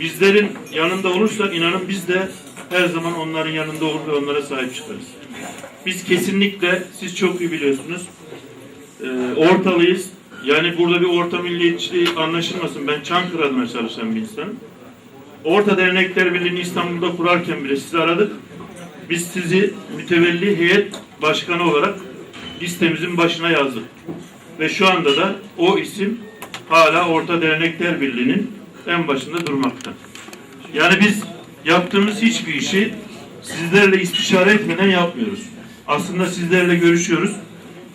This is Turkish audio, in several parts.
bizlerin yanında olursak inanın biz de her zaman onların yanında olur ve onlara sahip çıkarız. Biz kesinlikle, siz çok iyi biliyorsunuz, e, ortalıyız. Yani burada bir orta milliyetçiliği anlaşılmasın. Ben Çankırı adına çalışan bir insanım. Orta Dernekler Birliği'ni İstanbul'da kurarken bile sizi aradık. Biz sizi mütevelli heyet başkanı olarak listemizin başına yazdık. Ve şu anda da o isim hala Orta Dernekler Birliği'nin en başında durmakta. Yani biz yaptığımız hiçbir işi sizlerle istişare etmeden yapmıyoruz. Aslında sizlerle görüşüyoruz.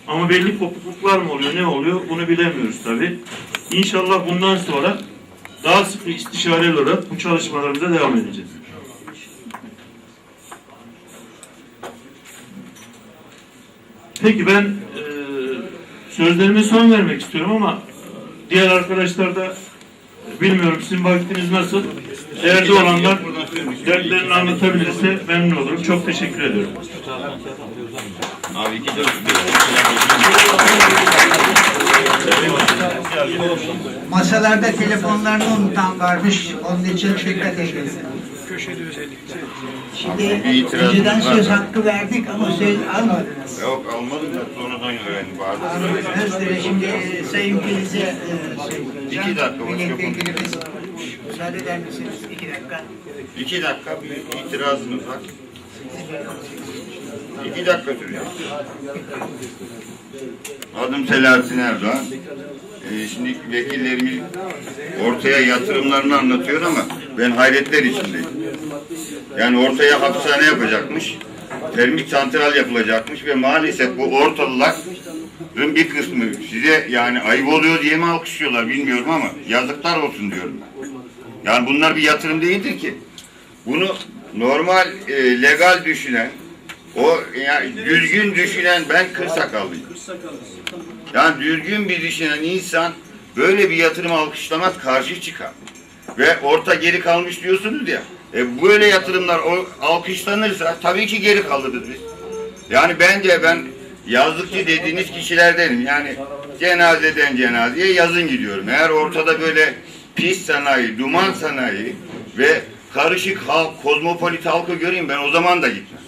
Ama belli kopukluklar mı oluyor, ne oluyor bunu bilemiyoruz tabii. İnşallah bundan sonra daha sık istişareli olarak bu çalışmalarımıza devam edeceğiz. Peki ben e, sözlerime son vermek istiyorum ama diğer arkadaşlar da bilmiyorum sizin vaktiniz nasıl? Değerli olanlar dertlerini anlatabilirse memnun olurum. Çok teşekkür ediyorum. Masalarda telefonlarını unutan varmış. Onun için dikkat edin. Şimdi Bir itirazınız önceden var söz hakkı verdik ama söz almadınız. Yok almadım da sonradan öğrendim. Vardı. Almadınız. Şimdi e, Sayın Filiz'e e, söyleyeceğim. İki dakika, başka Milletvekilimiz müsaade eder misiniz? İki dakika. İki dakika bir itirazınız var. İki dakika sürüyor. Adım Selahattin Erdoğan. Ee, şimdi vekillerimiz ortaya yatırımlarını anlatıyor ama ben hayretler içindeyim. Yani ortaya hapishane yapacakmış, termik santral yapılacakmış ve maalesef bu ortalıların bir kısmı size yani ayıp oluyor diye mi alkışlıyorlar bilmiyorum ama yazıklar olsun diyorum ben. Yani bunlar bir yatırım değildir ki. Bunu normal, e, legal düşünen, o yani düzgün düşünen ben kırsakallıyım. Yani düzgün bir düşünen insan böyle bir yatırım alkışlamaz, karşı çıkar. Ve orta geri kalmış diyorsunuz ya. E böyle yatırımlar o, alkışlanırsa tabii ki geri kalırız biz. Yani bence ben yazlıkçı dediğiniz kişilerdenim. Yani cenazeden cenazeye yazın gidiyorum. Eğer ortada böyle pis sanayi, duman sanayi ve karışık halk, kozmopolit halkı göreyim ben o zaman da gitmem.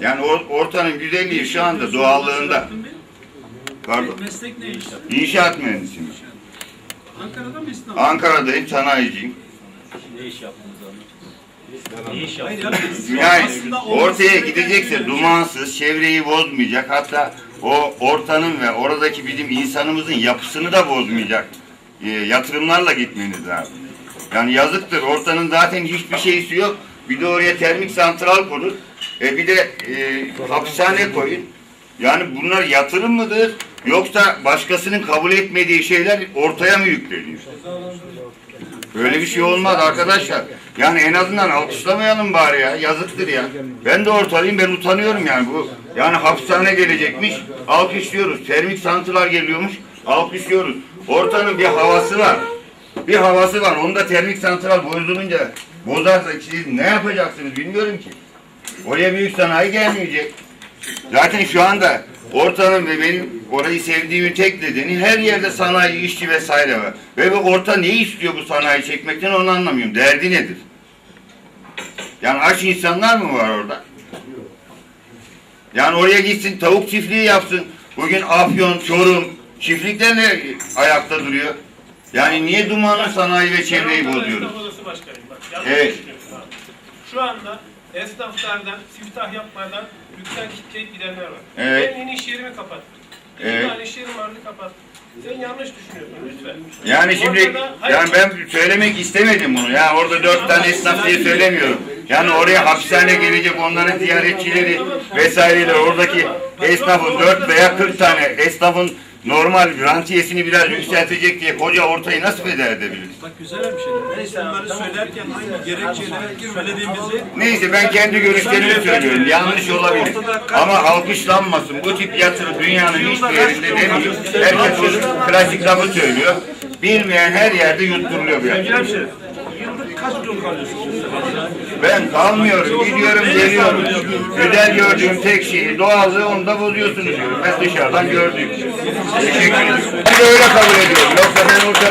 Yani or- ortanın güzelliği şu anda doğallığında. Pardon. Meslek ne iş? İnşaat mühendisiyim. Ankara'da mı İstanbul'da? Ankara'dayım, sanayiciyim. Hayır ya, biz Yani aslında olması ortaya gereken gidecekse bir dumansız, çevreyi bozmayacak, hatta o ortanın ve oradaki bizim insanımızın yapısını da bozmayacak e, yatırımlarla gitmeniz lazım. Yani yazıktır, ortanın zaten hiçbir şeysi yok. Bir de oraya termik santral konur. E bir de e, hapishane koyun. Yani bunlar yatırım mıdır? Yoksa başkasının kabul etmediği şeyler ortaya mı yükleniyor? Böyle bir şey olmaz arkadaşlar. Yani en azından alkışlamayalım bari ya. Yazıktır ya. Ben de ortalıyım ben utanıyorum yani bu. Yani hapishane gelecekmiş. Alkışlıyoruz. Termik santrlar geliyormuş. Alkışlıyoruz. Ortanın bir havası var. Bir havası var. Onda termik santral bozulunca bozarsa siz ne yapacaksınız bilmiyorum ki. Oraya büyük sanayi gelmeyecek. Zaten şu anda ortanın ve benim orayı sevdiğimin tek nedeni her yerde sanayi, işçi vesaire var. Ve bu orta ne istiyor bu sanayi çekmekten onu anlamıyorum. Derdi nedir? Yani aç insanlar mı var orada? Yani oraya gitsin tavuk çiftliği yapsın. Bugün Afyon, Çorum çiftlikler ne ayakta duruyor? Yani niye dumanlı sanayi ve çevreyi bozuyoruz? Evet. Şu anda esnaflardan siftah yapmadan dükkan kilitleyip gidenler var. Evet. Ben yeni iş yerimi kapattım. İki Evet. tane iş yerim vardı kapattım. Sen yanlış düşünüyorsun lütfen. Yani şimdi Ortada- yani ben söylemek istemedim bunu. Ya orada dört tane esnaf diye söylemiyorum. Yani oraya hapishane gelecek onların ziyaretçileri vesaireler oradaki esnafın dört veya kırk tane esnafın normal rantiyesini biraz yükseltecek diye koca ortayı nasıl feda edebiliriz? Bak güzel bir şey. Neyse bunları söylerken hangi gerekçeleri söylediğimizi Neyse ben kendi görüşlerimi söylüyorum. Yanlış olabilir. Ama alkışlanmasın. Bu tip yatırım dünyanın hiçbir yerinde demiyor. Herkes o klasik lafı söylüyor. Bilmeyen her yerde yutturuluyor bu yatırım. kaç gün kalıyorsun? Ben kalmıyorum, gidiyorum, geliyorum. Güzel gördüğüm tek şeyi, doğallığı onda bozuyorsunuz diyorum. Ben dışarıdan gördüm. Teşekkür ederim. Öyle kabul ediyorum. Yoksa ben orada